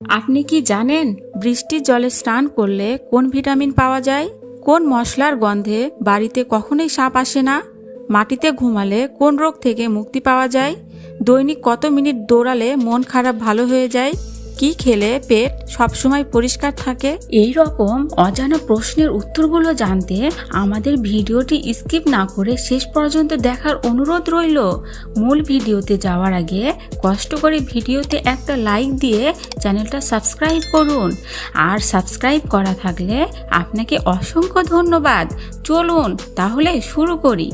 আপনি কি জানেন বৃষ্টির জলে স্নান করলে কোন ভিটামিন পাওয়া যায়? কোন মশলার গন্ধে বাড়িতে কখনোই সাপ আসে না? মাটিতে ঘুমালে কোন রোগ থেকে মুক্তি পাওয়া যায়? দৈনিক কত মিনিট দৌড়ালে মন খারাপ ভালো হয়ে যায়? কি খেলে পেট সবসময় পরিষ্কার থাকে? এই রকম অজানা প্রশ্নের উত্তরগুলো জানতে আমাদের ভিডিওটি স্কিপ না করে শেষ পর্যন্ত দেখার অনুরোধ রইল। মূল ভিডিওতে যাওয়ার আগে কষ্ট করে ভিডিওতে একটা লাইক দিয়ে চ্যানেলটা সাবস্ক্রাইব করুন। আর সাবস্ক্রাইব করা থাকলে আপনাকে অসংখ্য ধন্যবাদ। চলুন তাহলে শুরু করি।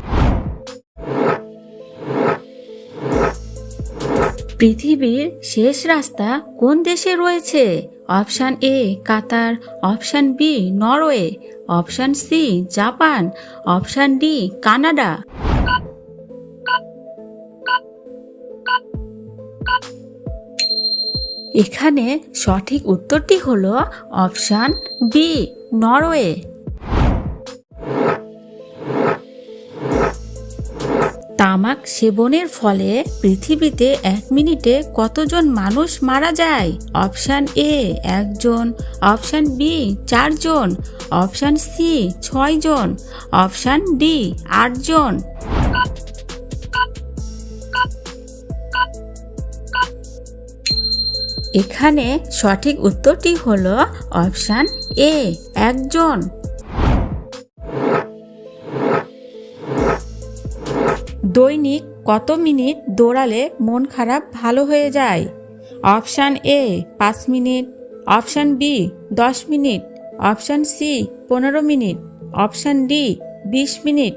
পৃথিবীর শেষ রাস্তা কোন দেশে রয়েছে? Option A, Qatar, option B, Norway, option C, Japan, option D, Canada. এখানে সঠিক উত্তরটি হলো অপশান বি, নরওয়ে। তামাক সেবনের ফলে পৃথিবীতে এক মিনিটে কতজন মানুষ মারা যায়? অপশান এ একজন। অপশান বি চারজন। অপশান সি ছয়জন। অপশান ডি আটজন। এখানে সঠিক উত্তরটি হলো অপশান এ একজন। দৈনিক কত মিনিট দৌড়ালে মন খারাপ ভালো হয়ে যায়? অপশান এ, পাঁচ মিনিট। অপশান বি, দশ মিনিট। অপশান সি, পনেরো মিনিট। অপশান ডি, বিশ মিনিট।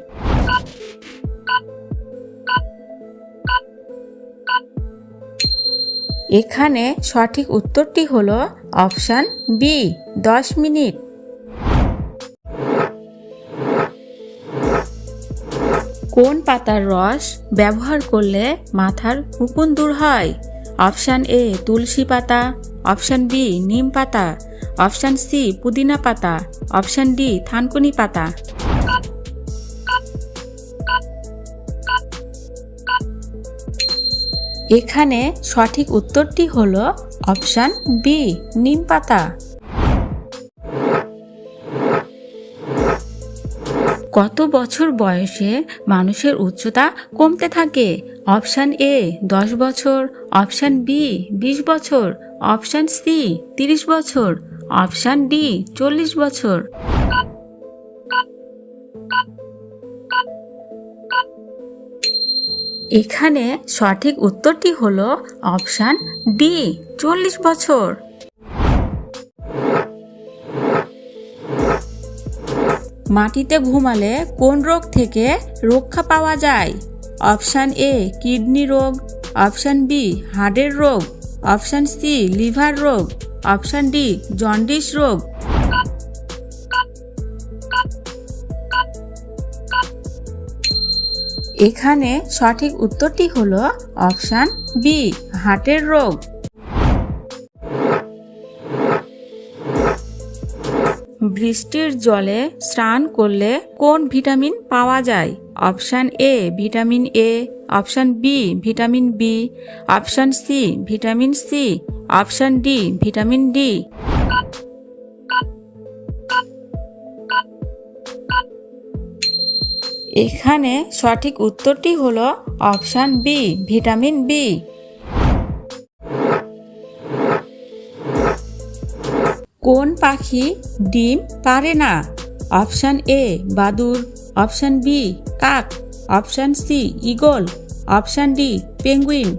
এখানে সঠিক উত্তরটি হলো অপশান বি, দশ মিনিট। কোন পাতার রস ব্যবহার করলে মাথার উকুন দূর হয়? অপশান এ তুলসী পাতা। অপশান বি নিম পাতা। অপশান সি পুদিনা পাতা। অপশান ডি থানকুনি পাতা। এখানে সঠিক উত্তরটি হলো অপশান বি নিম পাতা। কত বছর বয়সে মানুষের উচ্চতা কমতে থাকে? অপশান এ দশ বছর। অপশান বি বিশ বছর। অপশান সি তিরিশ বছর। অপশান ডি চল্লিশ বছর। এখানে সঠিক উত্তরটি হলো অপশান ডি চল্লিশ বছর। মাটিতে ঘুমালে কোন রোগ থেকে রক্ষা পাওয়া যায়? অপশান এ, কিডনি রোগ। অপশান বি হার্টের রোগ। অপশান সি, লিভার রোগ। অপশান ডি, জন্ডিস রোগ। এখানে সঠিক উত্তরটি হলো অপশান বি, হার্টের রোগ। বৃষ্টির জলে স্নান করলে কোন ভিটামিন পাওয়া যায়? Option A vitamin A, option B vitamin B, option C vitamin C, option D vitamin D. এখানে সঠিক উত্তরটি হলো অপশান বি ভিটামিন বি। কোন পাখি ডিম পারে না? অপশান এ বাদুর অপশান বি, কাক। Option C, eagle. Option D, penguin.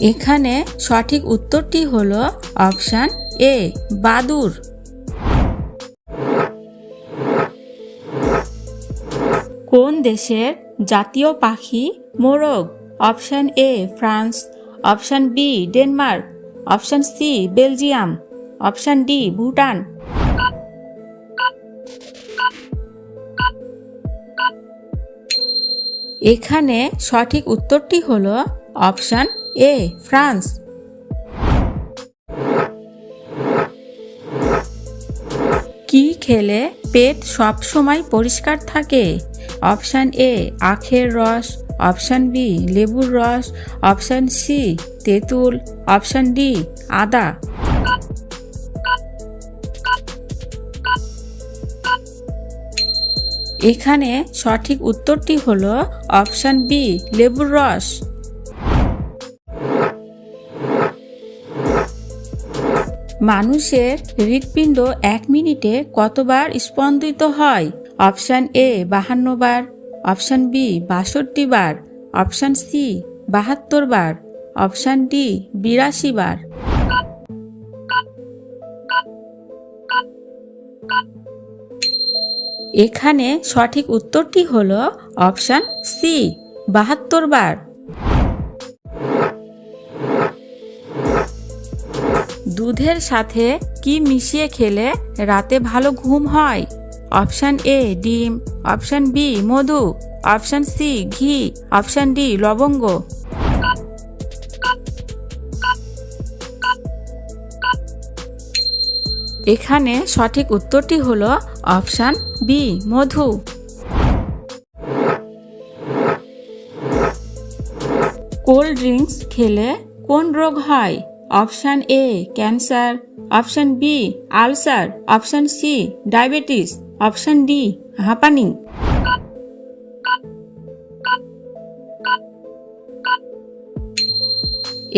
এখানে সঠিক উত্তরটি হলো অপশান এ বাদুর কোন দেশের জাতীয় পাখি মোরগ? Option A, France. Option B, Denmark. Option C, Belgium. Option D, Bhutan. এখানে সঠিক উত্তরটি হলো অপশান এ, ফ্রান্স। কি খেলে পেট সব সময় পরিষ্কার থাকে? অপশান এ, আখের রস। অপশান বি, লেবুর রস, অপশান সি, তেঁতুল, অপশান ডি, আদা। এখানে সঠিক উত্তরটি হলো অপশান বি, লেবুর রস। মানুষের হৃৎপিণ্ড এক মিনিটে কতবার স্পন্দিত হয়? অপশান এ, বাহান্ন বার। অপশান বি বাষট্টি বার। অপশান সি বাহাত্তর বার। অপশান ডি বিরাশি বার। এখানে সঠিক উত্তরটি হলো অপশান সি বাহাত্তর বার। দুধের সাথে কি মিশিয়ে খেলে রাতে ভালো ঘুম হয়? অপশান এ ডিম, অপশান বি মধু, অপশান সি ঘি, অপশান ডি লবঙ্গ। এখানে সঠিক উত্তরটি হলো অপশান বি, মধু। কোল্ড ড্রিঙ্কস খেলে কোন রোগ হয়? Option A cancer, option B ulcer, option C diabetes. Option D হাঁপানি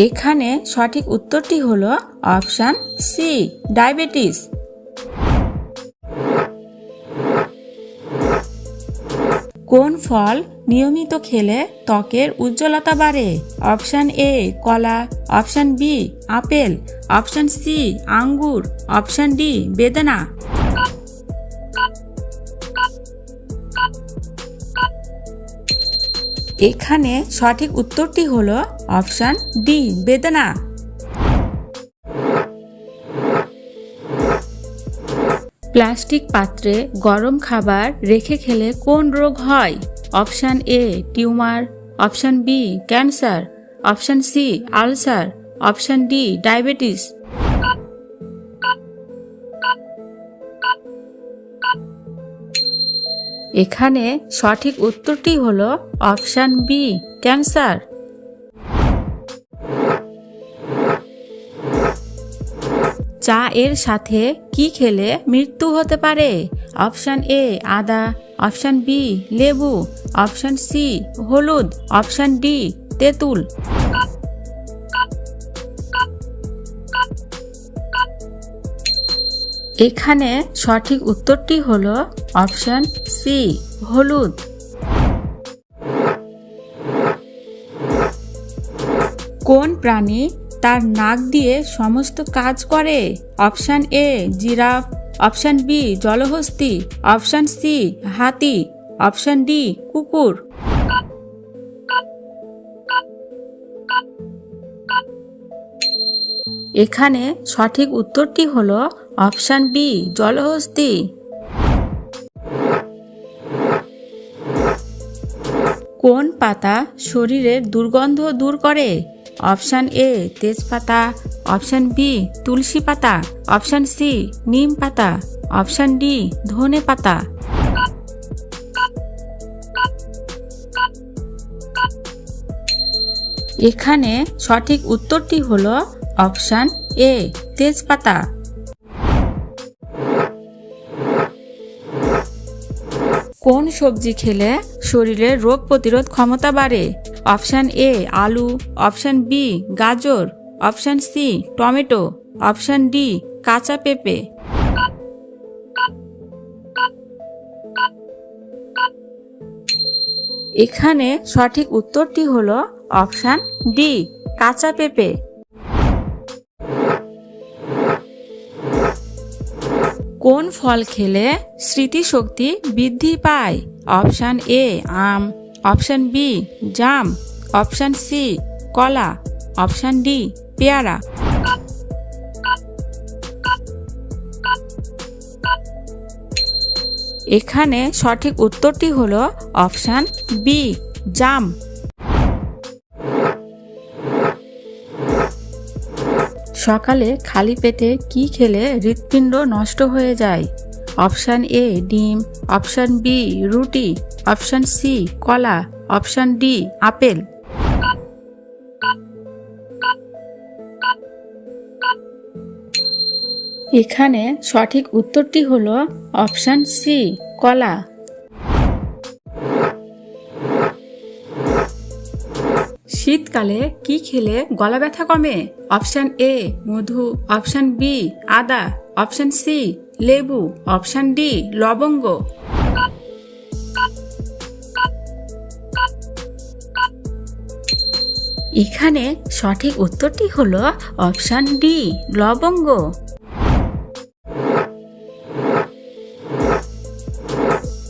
এখানে সঠিক উত্তরটি হলো অপশান সি ডায়াবেটিস কোন ফল নিয়মিত খেলে ত্বকের উজ্জ্বলতা বাড়ে? অপশান এ কলা। Option B apple. Option C আঙ্গুর। অপশান ডি বেদানা। এখানে সঠিক উত্তরটি হলো অপশান ডি, বেদনা। প্লাস্টিক পাত্রে গরম খাবার রেখে খেলে কোন রোগ হয়? Option A, tumour. Option B, cancer. Option C, ulcer. Option D, diabetes. এখানে সঠিক উত্তরটি হলো অপশান বি ক্যান্সার। চা এর সাথে কি খেলে মৃত্যু হতে পারে? অপশান এ আদা। অপশান বি লেবু। অপশান সি হলুদ। অপশান ডি তেঁতুল। এখানে সঠিক উত্তরটি হলো অপশন সি হলুদ। কোন প্রাণী তার নাক দিয়ে সমস্ত কাজ করে? Option A giraffe. Option B জলহস্তি। Option C হাতি। অপশান ডি কুকুর। এখানে সঠিক উত্তরটি হলো অপশান বি, জলহস্তি। কোন পাতা শরীরের দুর্গন্ধ দূর করে? অপশান এ, তেজপাতা। অপশান বি, তুলসী পাতা। অপশান সি, নিম পাতা। অপশান ডি, ধনে পাতা। এখানে সঠিক উত্তরটি হলো অপশান এ, তেজপাতা। কোন সবজি খেলে শরীরের রোগ প্রতিরোধ ক্ষমতা বাড়ে? অপশান এ, আলু, অপশান বি, গাজর, option C, tomato, option D, কাঁচা পেঁপে। এখানে সঠিক উত্তরটি হলো অপশান ডি, কাঁচা পেঁপে। কোন ফল খেলে স্মৃতিশক্তি বৃদ্ধি পায়? অপশান এ, আম। অপশান বি, জাম। অপশান সি, কলা। অপশান ডি, পেয়ারা। এখানে সঠিক উত্তরটি হলো অপশান বি, জাম। সকালে খালি পেটে কি খেলে হৃৎপিণ্ড নষ্ট হয়ে যায়? অপশান এ, ডিম, অপশান বি, রুটি, অপশান সি, কলা, অপশান ডি, আপেল। এখানে সঠিক উত্তরটি হলো অপশান সি, কলা। শীতকালে কি খেলে গলা ব্যথা কমে? অপশান এ মধু। অপশান বি আদা। অপশান সি লেবু। অপশান ডি লবঙ্গ। এখানে সঠিক উত্তরটি হলো অপশান ডি লবঙ্গ।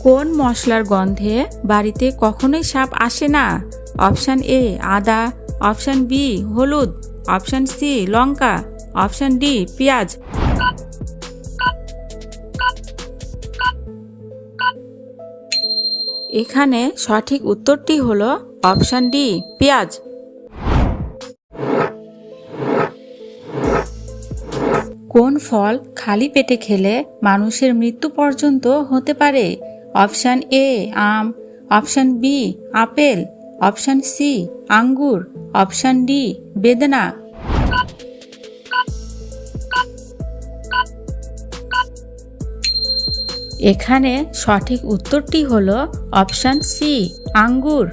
কোন মশলার গন্ধে বাড়িতে কখনোই সাপ আসে না? অপশান এ আদা, অপশান বি হলুদ, অপশান সি লঙ্কা, অপশান ডি পেঁয়াজ। এখানে সঠিক উত্তরটি হলো অপশান ডি, পেঁয়াজ। কোন ফল খালি পেটে খেলে মানুষের মৃত্যু পর্যন্ত হতে পারে? Option A um, option B apple. Option C, আঙ্গুর। অপশান ডি, বেদনা। এখানে সঠিক উত্তরটি হলো অপশান সি, আঙ্গুর।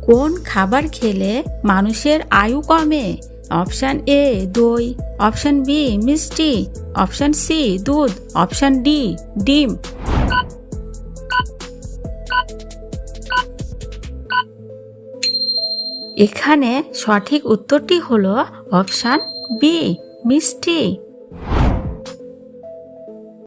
কোন খাবার খেলে মানুষের আয়ু কমে? অপশান এ, দই। অপশান বি, মিষ্টি। অপশান সি, দুধ। অপশান ডি, ডিম। এখানে সঠিক উত্তরটি হলো অপশান বি মিষ্টি।